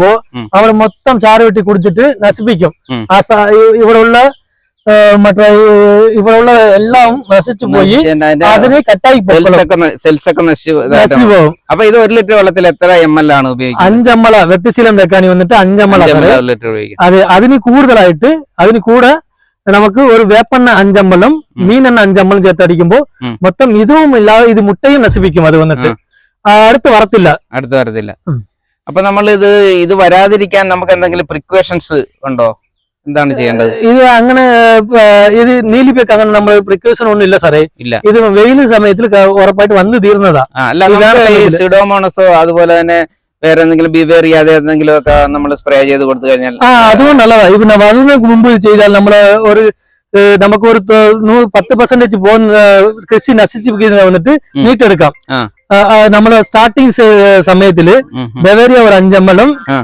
അപ്പോ അവർ മൊത്തം ചാറ് വെട്ടി കുടിച്ചിട്ട് നശിപ്പിക്കും. ആ ഇവിടെയുള്ള മറ്റേ ഇവിടെയുള്ള ഇവിടെ ഉള്ള എല്ലാം നശിച്ചു പോയി അതിന് കട്ടായി നശിച്ചു പോകും. അപ്പൊ ഇത് ഒരു ലിറ്റർ വെള്ളത്തിൽ എത്ര എം എൽ ആണ് ഉപയോഗിക്കുന്നത്? അഞ്ചമ്മള വെട്ടിശീലം വെക്കാനി വന്നിട്ട് അഞ്ചമ്മള ലിറ്റർ അത് അതിന് കൂടുതലായിട്ട് അതിന് കൂടെ നമുക്ക് ഒരു വേപ്പെണ്ണ അഞ്ചമ്പലം മീനെണ്ണ അഞ്ചമ്പലം ചേർത്തടിക്കുമ്പോ ഉം. മൊത്തം ഇതും ഇല്ലാതെ ഇത് മുട്ടയും നശിപ്പിക്കും അത് വന്നിട്ട്. അടുത്ത് വറത്തില്ല. അടുത്ത് വരത്തില്ല. അപ്പൊ നമ്മൾ ഇത് ഇത് വരാതിരിക്കാൻ നമുക്ക് എന്തെങ്കിലും പ്രിക്കോഷൻസ് ഉണ്ടോ? എന്താണ് ചെയ്യേണ്ടത്? ഇത് അങ്ങനെ ഇത് നീലിപ്പേക്ക് അങ്ങനെ നമ്മൾ പ്രിക്കോഷൻ ഒന്നും ഇല്ല സാറേ. ഇല്ല. ഇത് വെയിൽ സമയത്തിൽ ഉറപ്പായിട്ട് വന്നു തീർന്നതാ. അല്ല. സിഡോമോണസോ അതുപോലെ തന്നെ വേറെ എന്തെങ്കിലും ബിവേർ ചെയ്യാതെ എന്തെങ്കിലും ഒക്കെ നമ്മൾ സ്പ്രേ ചെയ്ത് കൊടുത്തു കഴിഞ്ഞാൽ ആ അതുകൊണ്ട് നല്ലതാ ഇപ്പൊ അതിന് മുമ്പ് ചെയ്താൽ നമ്മൾ ഒരു നമുക്ക് ഒരു പത്ത് പെർസെന്റേജ് പോകുന്ന കൃഷി നശിച്ചിരിക്കുന്നത് വന്നിട്ട് ഉം. നമ്മൾ സ്റ്റാർട്ടിങ് സമയത്തിൽ. ബവേരിയ ഒരു അഞ്ചമ്പലം ആ.